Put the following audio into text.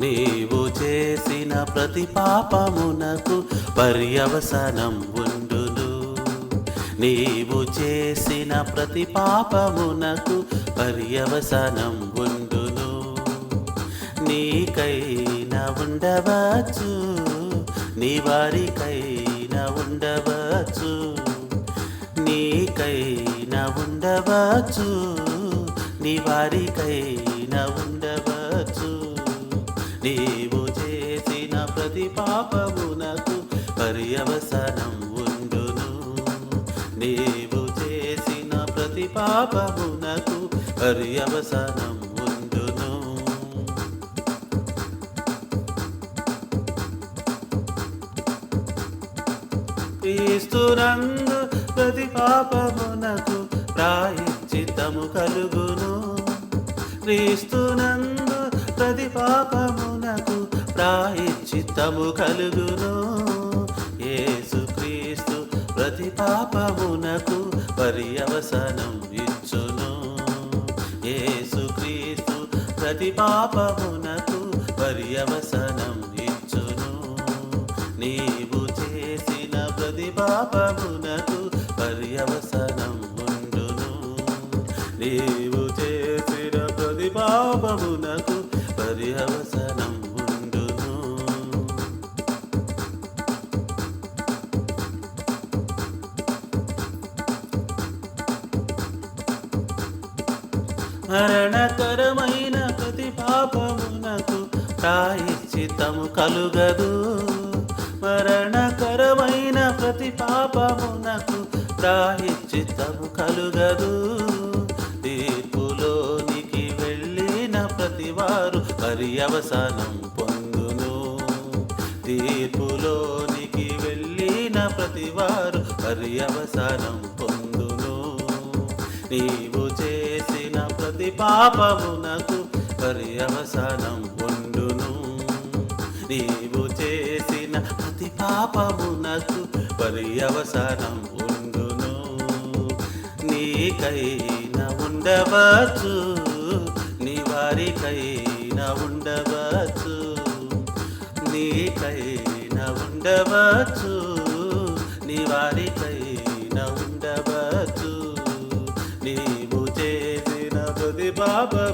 నీవు చేసిన ప్రతి పాపమునకు పర్యవసనం ఉండును. నీవు చేసిన ప్రతి పాపమునకు పర్యవసనం ఉండును. నీకైనా ఉండవచ్చు నీ వారికైనా ఉండవచ్చు. నీకైనా ఉండవచ్చు నీ వారికైనా ఉండ నీవు చేసిన ప్రతి పాపమునకు పర్యవసనం ఉండును. నీవు చేసిన ప్రతి పాపమునకు పర్యవసనం ఉండును. క్రీస్తునందు ప్రతి పాపమునకు ప్రాయశ్చిత్తము కలుగును. క్రీస్తునందు ప్రతి పాపమునకు ప్రాయశ్చిత్తము కలుగును. యేసుక్రీస్తు ప్రతి పాపమునకు పర్యవసనం ఇచ్చును. ఏసుక్రీస్తు ప్రతి పాపమునకు పర్యవసనం ఇచ్చును. నీవు చేసిన ప్రతి పాపమునకు పర్యవసనం ఉండును. నీవు చేసిన ప్రతి పాపమునకు మరణకరమైన ప్రతి పాపమునకు ప్రాయశ్చితము కలుగదు. మరణకరమైన ప్రతి పాపమునకు ప్రాయశ్చితము కలుగదు. తీర్పులోనికి వెళ్ళిన ప్రతివారు పర్యవసానం పొందును. తీర్పులోనికి వెళ్ళిన ప్రతివారు పర్యవసానం పొందును. నీవు చేసి ప్రతి పాపమునకు పర్యవసానం ఉండును. నీవు చేసిన ప్రతి పాపమునకు పర్యవసానం ఉండును. నీకైనా ఉండవచ్చు నీ వారికైనా ఉండవచ్చు. నీకైనా ఉండవచ్చు నీ వారికైనా যদি বাবা